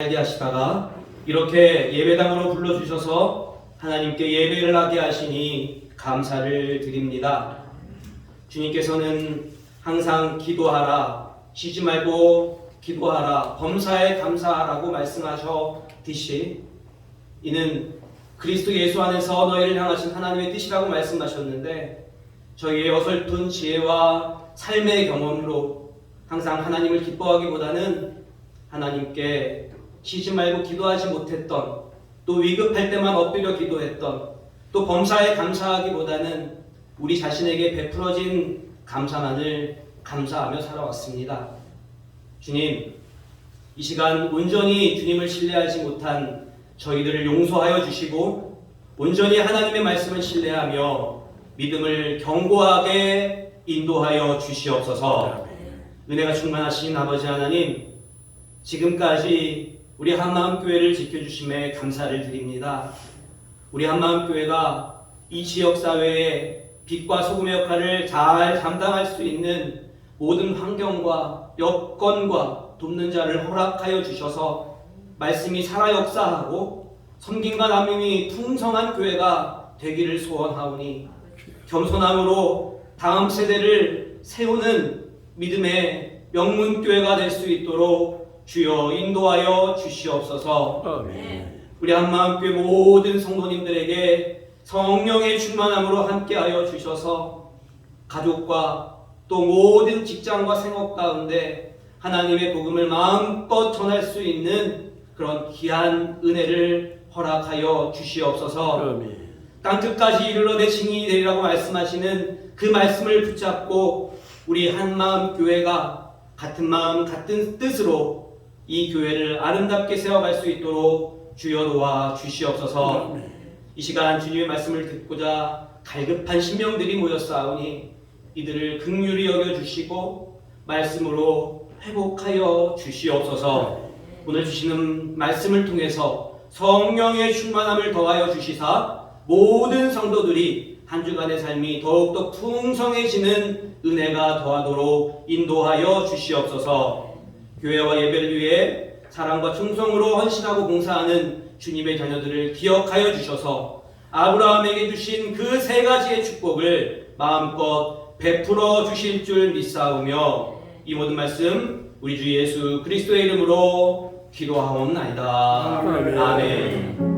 살게 하시다가 이렇게 예배당으로 불러주셔서 하나님께 예배를 하게 하시니 감사를 드립니다. 주님께서는 항상 기도하라, 쉬지 말고 기도하라, 범사에 감사하라고 말씀하셨듯이 이는 그리스도 예수 안에서 너희를 향하신 하나님의 뜻이라고 말씀하셨는데 저희의 어설픈 지혜와 삶의 경험으로 항상 하나님을 기뻐하기보다는 하나님께 쉬지 말고 기도하지 못했던 또 위급할 때만 엎드려 기도했던 또 범사에 감사하기보다는 우리 자신에게 베풀어진 감사만을 감사하며 살아왔습니다. 주님, 이 시간 온전히 주님을 신뢰하지 못한 저희들을 용서하여 주시고 온전히 하나님의 말씀을 신뢰하며 믿음을 견고하게 인도하여 주시옵소서. 은혜가 충만하신 아버지 하나님, 지금까지 우리 한마음교회를 지켜주심에 감사를 드립니다. 우리 한마음교회가 이 지역사회에 빛과 소금의 역할을 잘 감당할 수 있는 모든 환경과 여건과 돕는 자를 허락하여 주셔서 말씀이 살아 역사하고 섬김과 나눔이 풍성한 교회가 되기를 소원하오니 겸손함으로 다음 세대를 세우는 믿음의 명문교회가 될 수 있도록 주여 인도하여 주시옵소서. 우리 한마음교회 모든 성도님들에게 성령의 충만함으로 함께하여 주셔서 가족과 또 모든 직장과 생업 가운데 하나님의 복음을 마음껏 전할 수 있는 그런 귀한 은혜를 허락하여 주시옵소서. 땅 끝까지 이르러 내 증인이 되리라고 말씀하시는 그 말씀을 붙잡고 우리 한 마음 교회가 같은 마음 같은 뜻으로 이 교회를 아름답게 세워갈 수 있도록 주여 도와 주시옵소서. 이 시간 주님의 말씀을 듣고자 갈급한 신명들이 모였사오니 이들을 극률히 여겨 주시고 말씀으로 회복하여 주시옵소서. 오늘 주시는 말씀을 통해서 성령의 충만함을 더하여 주시사 모든 성도들이 한 주간의 삶이 더욱더 풍성해지는 은혜가 더하도록 인도하여 주시옵소서. 교회와 예배를 위해 사랑과 충성으로 헌신하고 봉사하는 주님의 자녀들을 기억하여 주셔서 아브라함에게 주신 그 세 가지의 축복을 마음껏 베풀어 주실 줄 믿사오며 이 모든 말씀 우리 주 예수 그리스도의 이름으로 기도하옵나이다. 아멘. 아멘.